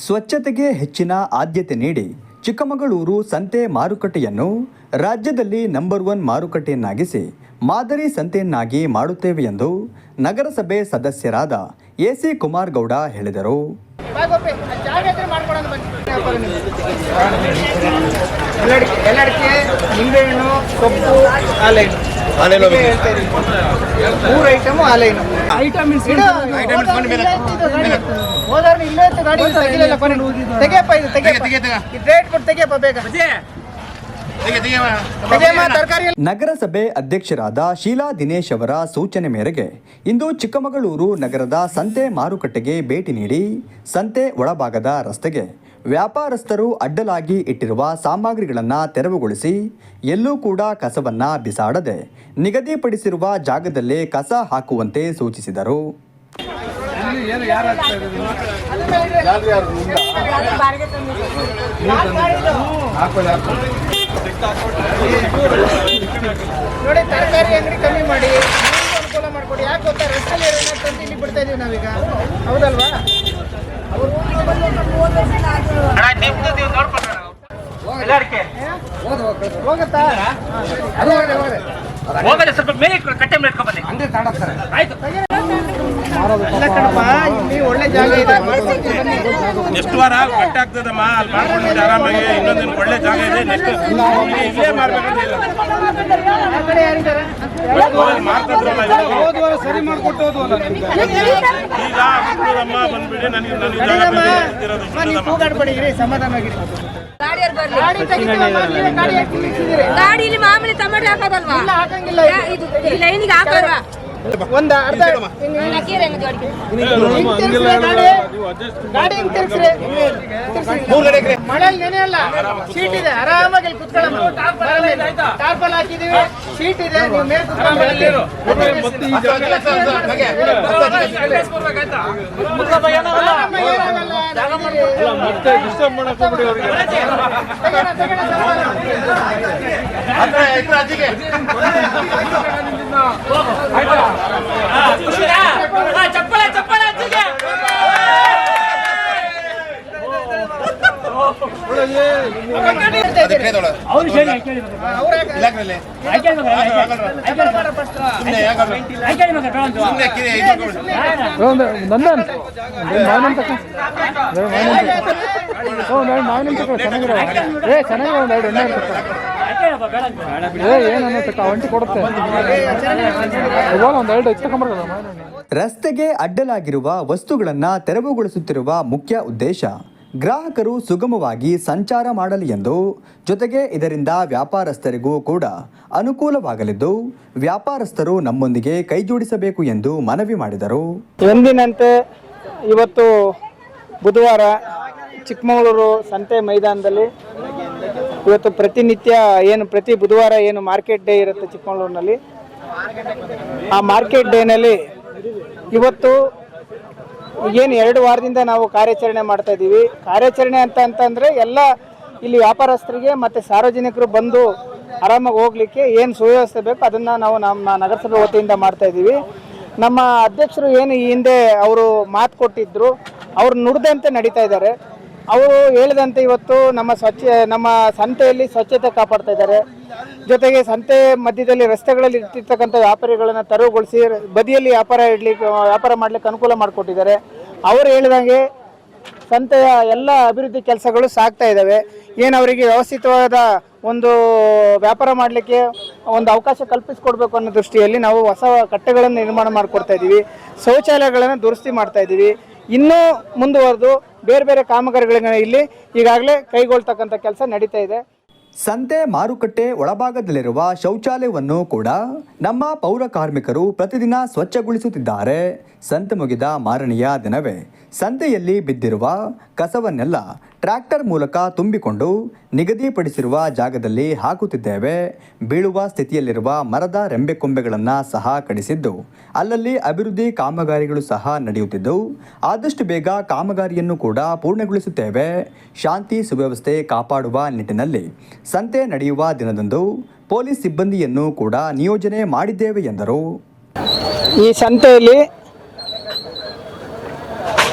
ಸ್ವಚ್ಛತೆಗೆ ಹೆಚ್ಚಿನ ಆದ್ಯತೆ ನೀಡಿ ಚಿಕ್ಕಮಗಳೂರು ಸಂತೆ ಮಾರುಕಟ್ಟೆಯನ್ನು ರಾಜ್ಯದಲ್ಲಿ ನಂಬರ್ ಒನ್ ಮಾರುಕಟ್ಟೆಯನ್ನಾಗಿಸಿ ಮಾದರಿ ಸಂತೆಯನ್ನಾಗಿ ಮಾಡುತ್ತೇವೆ ಎಂದು ನಗರಸಭೆ ಸದಸ್ಯರಾದ ಎಸಿ ಕುಮಾರ್ ಗೌಡ ಹೇಳಿದರು ಸೊಪ್ಪು ಹಾಲೆಣ್ಣು ಹೀಗೆ ಹೇಳ್ತಾ ಇದೀನಿ. ಮೂರು ಐಟಮು ಹಾಲೆಣ್ಣು ಐಟಮ್ ಹೋದಾರ್ನ ಇಲ್ಲೇ ಇತ್ತು ಗಾಡಿ ಇಲ್ಲಿ ತೆಗಿಲಿಲ್ಲ ಕೊನೆ. ತೆಗಿಯಪ್ಪ ಇದು ತೆಗಿಯಪ್ಪ. ಇದು ರೇಟ್ ಕೊಟ್ಟು ತೆಗಿಯಪ್ಪ ಬೇಗ. ತೆಗಿಯಮ್ಮ ತರಕಾರಿ ನಗರಸಭೆ ಅಧ್ಯಕ್ಷರಾದ ಶೀಲಾ ದಿನೇಶ್ ಅವರ ಸೂಚನೆ ಮೇರೆಗೆ ಇಂದು ಚಿಕ್ಕಮಗಳೂರು ನಗರದ ಸಂತೆ ಮಾರುಕಟ್ಟೆಗೆ ಭೇಟಿ ನೀಡಿ ಸಂತೆ ಒಳಭಾಗದ ರಸ್ತೆಗೆ ವ್ಯಾಪಾರಸ್ಥರು ಅಡ್ಡಲಾಗಿ ಇಟ್ಟಿರುವ ಸಾಮಗ್ರಿಗಳನ್ನು ತೆರವುಗೊಳಿಸಿ ಎಲ್ಲೂ ಕೂಡ ಕಸವನ್ನು ಬಿಸಾಡದೆ ನಿಗದಿಪಡಿಸಿರುವ ಜಾಗದಲ್ಲೇ ಕಸ ಹಾಕುವಂತೆ ಸೂಚಿಸಿದರು. ನೋಡಿ ತರಕಾರಿ ಅಂಗಡಿ ಕಮ್ಮಿ ಮಾಡಿ ನಮ್ಗೂ ಅನುಕೂಲ ಮಾಡ್ಕೊಡಿ. ಯಾಕೆ ಗೊತ್ತಾ ರಸ್ತೆಯಲ್ಲಿ ಏನಾಗ್ತಂತ ಇಲ್ಲಿ ಬಿಡ್ತಾ ಇದೀವಿ ನಾವೀಗ. ಹೌದಲ್ವಾ? ಹೋಗುತ್ತಾ ಹೋಗಲಿ ಸ್ವಲ್ಪ ಮೇಲೆ ಕಟ್ಟೆ ಮೇಲೆ ಇಟ್ಕೊಂಡು ಅಂದ್ರೆ ಆಯ್ತು. ನೆಕ್ಸ್ಟ್ ವಾರ ಕಟ್ ಆಗ್ತದಮ್ಮ ಅಲ್ಲಿ ಮಾಡ್ಕೊಂಡು ಆರಾಮಾಗಿ ಇನ್ನೊಂದು ಒಳ್ಳೆ ಜಾಗ ಇದೆ ನೆಕ್ಸ್ಟ್ ಇಲ್ಲೇ ಮಾಡ್ಬೇಕಂತ ಇಲ್ಲ. ಆ ಕಡೆ ಯಾರಿದ್ದಾರೆ ಅಲ್ಲಿ ಮಾಡ್ತಿದ್ರಲ್ಲ ಇವಾಗ. ಈಗ ಬಿಡ್ತದಮ್ಮ ಬಂದ್ಬಿಡಿ ನನಗೆ ನನಗೆ ಜಾಗ ಬೇಕು ಇರೋದು ನೀವು ಬಿಡ್ತದಮ್ಮ ಕೂಗಾಡ್ಬೇಡಿ ಇರಿ ಸಮಾಧಾನವಾಗಿರಿ ಗಾಡಿಯವ್ರು ಗಾಡಿ ತೆಗಿತೀವಮ್ಮ, ಗಾಡಿ ಹಾಕಿ ನಿಲ್ಸಿದ್ದೀರಿ. ಗಾಡಿಲಿ ಮಾಮೂಲಿ ಟೊಮೆಟೊ ಹಾಕೋದಲ್ವಾ? ಇಲ್ಲ ಹಾಕಂಗಿಲ್ಲ. ಇದು ಈ ಲೈನಿಗೆ ಹಾಕೋಲ್ವಾ? ಒಂದ್ ಅರ್ಧ ಗಾಡಿ ಹಿಂಗ್ ತಿರ್ಗ್ಸ್ರಿ. ಮಳೆಯಲ್ಲಿ ನೆನೆಯಲ್ಲ ಸೀಟ್ ಇದೆ ಆರಾಮಾಗಿ ಕುತ್ಕೊಳ್ಳಮ್ಮ ಟಾರ್ಪಲ್ ಹಾಕಿದೀವಿ ಸೀಟ್ ಇದೆ ನೀವು ಮೇಲೆ ನಂದನ್ ಮಾವಿನ ಮಾವಿನ ಚೆನ್ನಾಗಿರೋ ಏ ಚೆನ್ನಾಗಿರೋ ಒಂದು ಎರಡು ಎಣ್ಣೆ ತಕ ಹಾಕ್ಕೊಳ್ಳಿಪ್ಪ, ಬೇಡ ಅಂತ. ಏ ಏನು ತಕ ಒಂಟಿ ಕೊಡುತ್ತೆ ಒಂದು ಎರಡು ಹೆಚ್ಚು ರಸ್ತೆಗೆ ಅಡ್ಡಲಾಗಿರುವ ವಸ್ತುಗಳನ್ನ ತೆರವುಗೊಳಿಸುತ್ತಿರುವ ಮುಖ್ಯ ಉದ್ದೇಶ ಗ್ರಾಹಕರು ಸುಗಮವಾಗಿ ಸಂಚಾರ ಮಾಡಲಿ ಎಂದು, ಜೊತೆಗೆ ಇದರಿಂದ ವ್ಯಾಪಾರಸ್ಥರಿಗೂ ಕೂಡ ಅನುಕೂಲವಾಗಲಿದ್ದು, ವ್ಯಾಪಾರಸ್ಥರು ನಮ್ಮೊಂದಿಗೆ ಕೈಜೋಡಿಸಬೇಕು ಎಂದು ಮನವಿ ಮಾಡಿದರು. ಎಂದಿನಂತೆ ಇವತ್ತು ಬುಧವಾರ ಚಿಕ್ಕಮಗಳೂರು ಸಂತೆ ಮೈದಾನದಲ್ಲಿ ಇವತ್ತು ಪ್ರತಿನಿತ್ಯ ಏನು, ಪ್ರತಿ ಬುಧವಾರ ಏನು ಮಾರ್ಕೆಟ್ ಡೇ ಇರುತ್ತೆ ಚಿಕ್ಕಮಗಳೂರಿನಲ್ಲಿ. ಆ ಮಾರ್ಕೆಟ್ ಡೇನಲ್ಲಿ ಇವತ್ತು ಏನು ಎರಡು ವಾರದಿಂದ ನಾವು ಕಾರ್ಯಾಚರಣೆ ಮಾಡ್ತಾ ಇದ್ದೀವಿ. ಕಾರ್ಯಾಚರಣೆ ಅಂತ ಅಂತಂದರೆ ಎಲ್ಲ ಇಲ್ಲಿ ವ್ಯಾಪಾರಸ್ಥರಿಗೆ ಮತ್ತು ಸಾರ್ವಜನಿಕರು ಬಂದು ಆರಾಮಾಗಿ ಹೋಗ್ಲಿಕ್ಕೆ ಏನು ಸುವ್ಯವಸ್ಥೆ ಬೇಕು ಅದನ್ನು ನಾವು ನಮ್ಮ ನಗರಸಭೆ ವತಿಯಿಂದ ಮಾಡ್ತಾ ಇದ್ದೀವಿ. ನಮ್ಮ ಅಧ್ಯಕ್ಷರು ಏನು ಈ ಹಿಂದೆ ಅವರು ಮಾತು ಕೊಟ್ಟಿದ್ರು, ಅವ್ರು ನುಡಿದಂತೆ ನಡೀತಾ ಇದ್ದಾರೆ. ಅವರು ಹೇಳಿದಂತೆ ಇವತ್ತು ನಮ್ಮ ಸ್ವಚ್ಛ, ನಮ್ಮ ಸಂತೆಯಲ್ಲಿ ಸ್ವಚ್ಛತೆ ಕಾಪಾಡ್ತಾ ಇದ್ದಾರೆ. ಜೊತೆಗೆ ಸಂತೆ ಮಧ್ಯದಲ್ಲಿ ರಸ್ತೆಗಳಲ್ಲಿ ಇಟ್ಟಿರ್ತಕ್ಕಂಥ ವ್ಯಾಪಾರಿಗಳನ್ನು ತೆರವುಗೊಳಿಸಿ, ಬದಿಯಲ್ಲಿ ವ್ಯಾಪಾರ ಇಡ್ಲಿಕ್ಕೆ, ವ್ಯಾಪಾರ ಮಾಡ್ಲಿಕ್ಕೆ ಅನುಕೂಲ ಮಾಡಿಕೊಟ್ಟಿದ್ದಾರೆ. ಅವರು ಹೇಳಿದಂಗೆ ಸಂತೆಯ ಎಲ್ಲ ಅಭಿವೃದ್ಧಿ ಕೆಲಸಗಳು ಸಾಗ್ತಾ ಇದ್ದಾವೆ. ಏನು ಅವರಿಗೆ ವ್ಯವಸ್ಥಿತವಾದ ಒಂದು ವ್ಯಾಪಾರ ಮಾಡಲಿಕ್ಕೆ ಒಂದು ಅವಕಾಶ ಕಲ್ಪಿಸಿಕೊಡ್ಬೇಕು ಅನ್ನೋ ದೃಷ್ಟಿಯಲ್ಲಿ ನಾವು ಹೊಸ ಕಟ್ಟೆಗಳನ್ನು ನಿರ್ಮಾಣ ಮಾಡಿಕೊಡ್ತಾ ಇದ್ದೀವಿ. ಶೌಚಾಲಯಗಳನ್ನು ದುರಸ್ತಿ ಮಾಡ್ತಾ ಇದ್ದೀವಿ. ಇನ್ನೂ ಮುಂದುವರೆದು ಬೇರೆ ಬೇರೆ ಕಾಮಗಾರಿಗಳನ್ನ ಇಲ್ಲಿ ಈಗಾಗಲೇ ಕೈಗೊಳ್ತಕ್ಕಂಥ ಕೆಲಸ ನಡೀತಾ ಇದೆ. ಸಂತೆ ಮಾರುಕಟ್ಟೆ ಒಳಭಾಗದಲ್ಲಿರುವ ಶೌಚಾಲಯವನ್ನು ಕೂಡ ನಮ್ಮ ಪೌರ ಕಾರ್ಮಿಕರು ಪ್ರತಿದಿನ ಸ್ವಚ್ಛಗೊಳಿಸುತ್ತಿದ್ದಾರೆ. ಸಂತೆ ಮುಗಿದ ಮಾರನೆಯ ದಿನವೇ ಸಂತೆಯಲ್ಲಿ ಬಿದ್ದಿರುವ ಕಸವನ್ನೆಲ್ಲ ಟ್ರ್ಯಾಕ್ಟರ್ ಮೂಲಕ ತುಂಬಿಕೊಂಡು ನಿಗದಿಪಡಿಸಿರುವ ಜಾಗದಲ್ಲಿ ಹಾಕುತ್ತಿದ್ದೇವೆ. ಬೀಳುವ ಸ್ಥಿತಿಯಲ್ಲಿರುವ ಮರದ ರೆಂಬೆಕೊಂಬೆಗಳನ್ನು ಸಹ ಕಡಿಸಿದ್ದು, ಅಲ್ಲಲ್ಲಿ ಅಭಿವೃದ್ಧಿ ಕಾಮಗಾರಿಗಳು ಸಹ ನಡೆಯುತ್ತಿದ್ದು, ಆದಷ್ಟು ಬೇಗ ಕಾಮಗಾರಿಯನ್ನು ಕೂಡ ಪೂರ್ಣಗೊಳಿಸುತ್ತೇವೆ. ಶಾಂತಿ ಸುವ್ಯವಸ್ಥೆ ಕಾಪಾಡುವ ನಿಟ್ಟಿನಲ್ಲಿ ಸಂತೆ ನಡೆಯುವ ದಿನದಂದು ಪೊಲೀಸ್ ಸಿಬ್ಬಂದಿಯನ್ನು ಕೂಡ ನಿಯೋಜನೆ ಮಾಡಿದ್ದೇವೆ ಎಂದರು. ಈ ಸಂತೆಯಲ್ಲಿ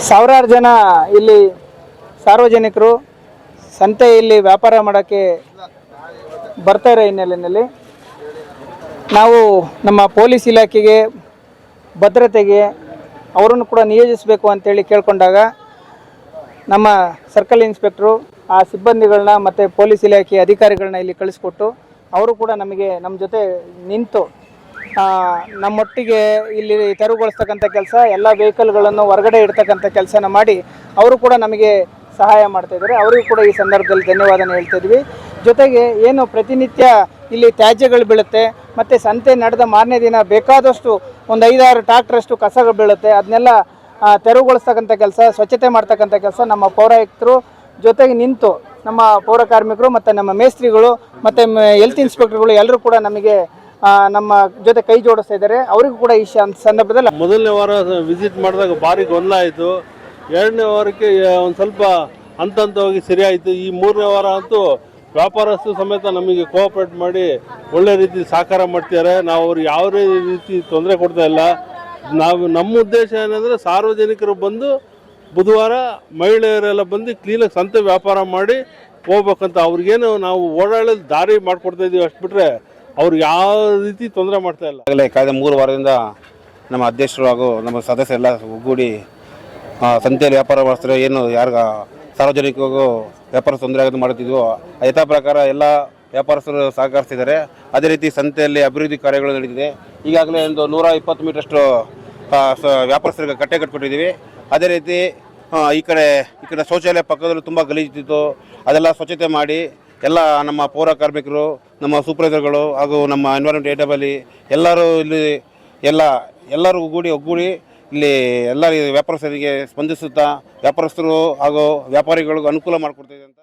ಸಾವಿರಾರು ಜನ ಇಲ್ಲಿ ಸಾರ್ವಜನಿಕರು ಸಂತೆಯಲ್ಲಿ ವ್ಯಾಪಾರ ಮಾಡೋಕ್ಕೆ ಬರ್ತಾ ಇರೋ ಹಿನ್ನೆಲೆಯಲ್ಲಿ ನಾವು ನಮ್ಮ ಪೊಲೀಸ್ ಇಲಾಖೆಗೆ, ಭದ್ರತೆಗೆ ಅವರನ್ನು ಕೂಡ ನಿಯೋಜಿಸಬೇಕು ಅಂತೇಳಿ ಕೇಳಿಕೊಂಡಾಗ ನಮ್ಮ ಸರ್ಕಲ್ ಇನ್ಸ್ಪೆಕ್ಟ್ರು, ಆ ಸಿಬ್ಬಂದಿಗಳನ್ನ ಮತ್ತು ಪೊಲೀಸ್ ಇಲಾಖೆ ಅಧಿಕಾರಿಗಳನ್ನ ಇಲ್ಲಿ ಕಳಿಸ್ಕೊಟ್ಟು ಅವರು ಕೂಡ ನಮಗೆ ನಮ್ಮ ಜೊತೆ ನಿಂತು ನಮ್ಮೊಟ್ಟಿಗೆ ಇಲ್ಲಿ ತೆರವುಗೊಳಿಸ್ತಕ್ಕಂಥ ಕೆಲಸ, ಎಲ್ಲ ವೆಹಿಕಲ್ಗಳನ್ನು ಹೊರಗಡೆ ಇಡ್ತಕ್ಕಂಥ ಕೆಲಸನ ಮಾಡಿ ಅವರು ಕೂಡ ನಮಗೆ ಸಹಾಯ ಮಾಡ್ತಾ ಇದ್ದಾರೆ. ಅವರಿಗೂ ಕೂಡ ಈ ಸಂದರ್ಭದಲ್ಲಿ ಧನ್ಯವಾದ ಹೇಳ್ತಾ ಇದ್ವಿ. ಜೊತೆಗೆ ಏನು ಪ್ರತಿನಿತ್ಯ ಇಲ್ಲಿ ತ್ಯಾಜ್ಯಗಳು ಬೀಳುತ್ತೆ, ಮತ್ತು ಸಂತೆ ನಡೆದ ಮಾರನೇ ದಿನ ಬೇಕಾದಷ್ಟು ಒಂದು ಐದಾರು ಟ್ಯಾಕ್ಟ್ರಷ್ಟು ಕಸಗಳು ಬೀಳುತ್ತೆ. ಅದನ್ನೆಲ್ಲ ತೆರವುಗೊಳಿಸ್ತಕ್ಕಂಥ ಕೆಲಸ, ಸ್ವಚ್ಛತೆ ಮಾಡ್ತಕ್ಕಂಥ ಕೆಲಸ ನಮ್ಮ ಪೌರಾಯುಕ್ತರು. ಜೊತೆಗೆ ನಿಂತು ನಮ್ಮ ಪೌರ ಕಾರ್ಮಿಕರು ಮತ್ತು ನಮ್ಮ ಮೇಸ್ತ್ರಿಗಳು ಮತ್ತು ಹೆಲ್ತ್ ಇನ್ಸ್ಪೆಕ್ಟರ್ಗಳು ಎಲ್ಲರೂ ಕೂಡ ನಮಗೆ ನಮ್ಮ ಜೊತೆ ಕೈ ಜೋಡಿಸ್ತಾ ಇದ್ದಾರೆ. ಅವರಿಗೂ ಕೂಡ ಈ ಸಂದರ್ಭದಲ್ಲಿ ಮೊದಲನೇ ವಾರ ವಿಸಿಟ್ ಮಾಡಿದಾಗ ಭಾರಿ ಗೊಂದಲ ಆಯಿತು. ಎರಡನೇ ವಾರಕ್ಕೆ ಒಂದು ಸ್ವಲ್ಪ ಹಂತ ಹಂತವಾಗಿ ಸರಿ ಆಯಿತು ಈ ಮೂರನೇ ವಾರ ಅಂತೂ ವ್ಯಾಪಾರಸ್ಥರು ಸಮೇತ ನಮಗೆ ಕೋಆಪರೇಟ್ ಮಾಡಿ ಒಳ್ಳೆ ರೀತಿ ಸಹಕಾರ ಮಾಡ್ತಿದ್ದಾರೆ. ನಾವು ಅವ್ರಿಗೆ ಯಾವ ರೀತಿ ತೊಂದರೆ ಕೊಡ್ತಾ ಇಲ್ಲ. ನಾವು, ನಮ್ಮ ಉದ್ದೇಶ ಏನಂದರೆ ಸಾರ್ವಜನಿಕರು ಬಂದು ಬುಧವಾರ ಮಹಿಳೆಯರೆಲ್ಲ ಬಂದು ಕ್ಲೀನಾಗಿ ಸಂತೆ ವ್ಯಾಪಾರ ಮಾಡಿ ಹೋಗ್ಬೇಕಂತ ಅವ್ರಿಗೇನು ನಾವು ಓಡಾಡೋದು ದಾರಿ ಮಾಡಿಕೊಡ್ತಾ ಇದ್ದೀವಿ ಅಷ್ಟು ಬಿಟ್ಟರೆ ಅವ್ರಿಗೆ ಯಾವ ರೀತಿ ತೊಂದರೆ ಮಾಡ್ತಾ ಇಲ್ಲ. ಕಳೆದ ಮೂರು ವಾರದಿಂದ ನಮ್ಮ ಅಧ್ಯಕ್ಷರು ಹಾಗೂ ನಮ್ಮ ಸದಸ್ಯರೆಲ್ಲ ಒಗ್ಗೂಡಿ ಸಂತೆಯಲ್ಲಿ ವ್ಯಾಪಾರ ಮಾಡಿಸ್ತಾರೆ. ಏನು ಯಾರಿಗ ಸಾರ್ವಜನಿಕರಿಗೂ ವ್ಯಾಪಾರ ತೊಂದರೆ ಆಗೋದು ಮಾಡುತ್ತಿದ್ವು ಯಥಾ ಪ್ರಕಾರ ಎಲ್ಲ ವ್ಯಾಪಾರಸ್ಥರು ಸಹಕರಿಸಿದ್ದಾರೆ ಅದೇ ರೀತಿ ಸಂತೆಯಲ್ಲಿ ಅಭಿವೃದ್ಧಿ ಕಾರ್ಯಗಳು ನಡೆದಿದೆ ಈಗಾಗಲೇ ಒಂದು ನೂರ ಇಪ್ಪತ್ತು ಮೀಟರ್ಷ್ಟು ವ್ಯಾಪಾರಸ್ಥರಿಗೆ ಕಟ್ಟೆ ಕಟ್ಕೊಟ್ಟಿದ್ದೀವಿ ಅದೇ ರೀತಿ ಈ ಕಡೆ ಈ ಕಡೆ ಶೌಚಾಲಯ ಪಕ್ಕದಲ್ಲಿ ತುಂಬ ಗಲೀಜಿತ್ತು. ಅದೆಲ್ಲ ಸ್ವಚ್ಛತೆ ಮಾಡಿ ಎಲ್ಲ ನಮ್ಮ ಪೌರ ಕಾರ್ಮಿಕರು, ನಮ್ಮ ಸೂಪರ್ವೈಸರ್ಗಳು ಹಾಗೂ ನಮ್ಮ ಎನ್ವೈರನ್ಮೆಂಟ್ ಏಟಬಲಿ ಎಲ್ಲರೂ ಇಲ್ಲಿ ಎಲ್ಲ, ಎಲ್ಲರೂ ಒಗ್ಗೂಡಿ ಒಗ್ಗೂಡಿ ಇಲ್ಲಿ ಎಲ್ಲ ವ್ಯಾಪಾರಸ್ಥರಿಗೆ ಸ್ಪಂದಿಸುತ್ತಾ ವ್ಯಾಪಾರಸ್ಥರು ಹಾಗೂ ವ್ಯಾಪಾರಿಗಳಿಗೂ ಅನುಕೂಲ ಮಾಡಿಕೊಡ್ತಿದೆ ಅಂತ